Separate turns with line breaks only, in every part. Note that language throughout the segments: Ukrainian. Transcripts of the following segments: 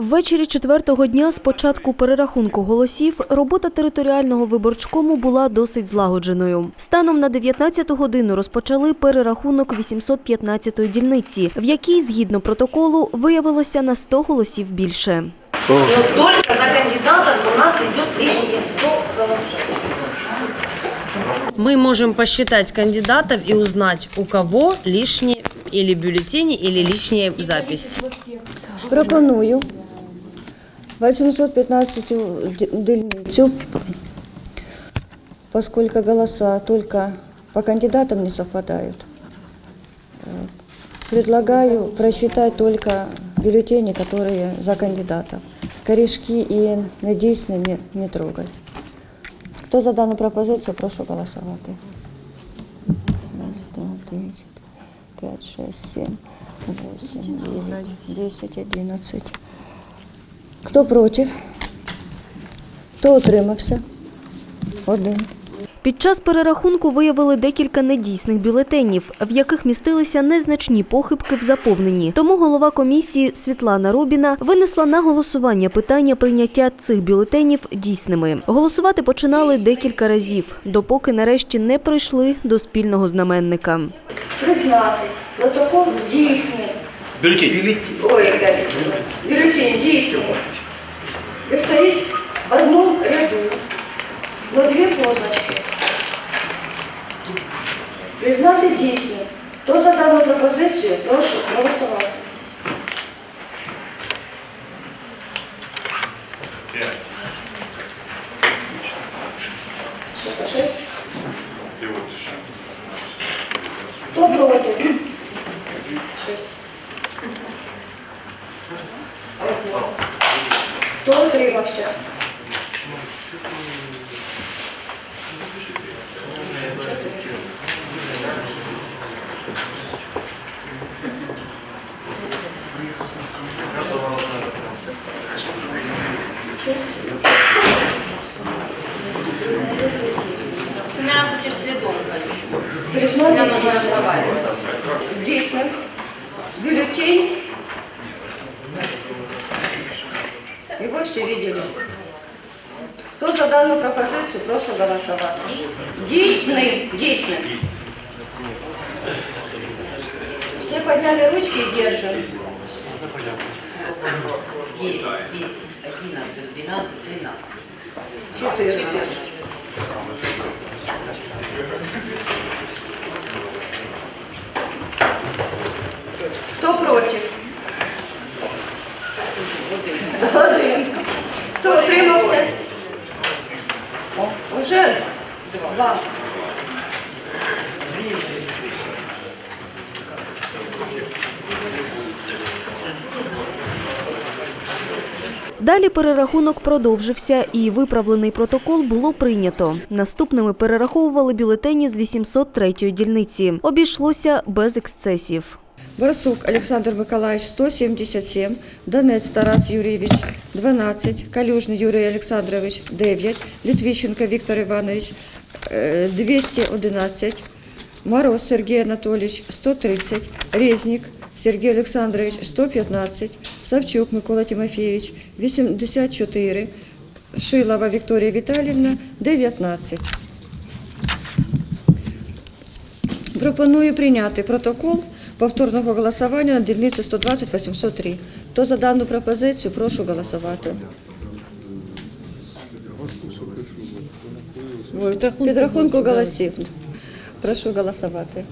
Ввечері четвертого дня з початку перерахунку голосів робота територіального виборчкому була досить злагодженою. Станом на 19 годину розпочали перерахунок 815-ї дільниці, в якій, згідно протоколу, виявилося на 100 голосів більше.
Но только за кандидатом у нас идет лишние 100 голосов.
Мы можем посчитать кандидатов и узнать, у кого лишние или бюллетени, или лишняя запись.
Пропоную 815 дільницю, поскольку голоса только по кандидатам не совпадают. Э, Предлагаю просчитать только бюллетени, которые за кандидатов. Корешки и недійсні не, не трогать. Хто за дану пропозицію, прошу голосувати. Раз, два, три, чотири, п'ять, шесть, сім, восемь, дев'ять, десять, одинадцять. Хто проти? Хто утримався? Один.
Під час перерахунку виявили декілька недійсних бюлетенів, в яких містилися незначні похибки в заповненні. Тому голова комісії Світлана Рубіна винесла на голосування питання прийняття цих бюлетенів дійсними. Голосувати починали декілька разів, допоки нарешті не прийшли до спільного знаменника.
Признати протокол дійсний.
Бюллетень.
Ой, бюллетень дійсний. Де стоїть в одному ряду, но дві позначки. Признати дійсним. Хто за дану пропозицію, прошу голосувати. Сколько, шесть? Хто утримався?
Наверное, хочешь следом ходить.
Признати
Нам надо разговаривать.
Бюллетень. Его все видели. Хто за дану пропозицію, прошу голосувати. Дійсний. Дійсний. Все подняли ручки и держим.
9, 10, 11, 12, 13.
14. Два.
Далі перерахунок продовжився, і виправлений протокол було прийнято. Наступними перераховували бюлетені з 803-ї дільниці. Обійшлося без ексцесів.
Борсук Олександр Миколаївич 177, Донець Тарас Юрійович 12, Калюжний Юрій Олександрович 9, Літвіщенко Віктор Іванович 211, Мороз Сергій Анатолійович 130, Резнік Сергій Олександрович 115, Савчук Микола Тимофійович 84, Шилова Вікторія Віталіївна 19. Пропоную прийняти протокол повторного голосування на дільниці 120-803. Хто за дану пропозицію, прошу голосувати. Ой, Підрахунку голосів. Прошу голосувати.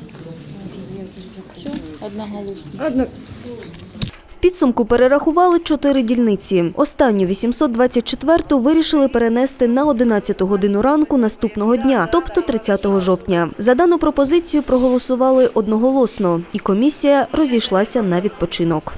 Одноголосно.
В підсумку перерахували чотири дільниці. Останню 824-ту вирішили перенести на 11 годину ранку наступного дня, тобто 30 жовтня. За дану пропозицію проголосували одноголосно, і комісія розійшлася на відпочинок.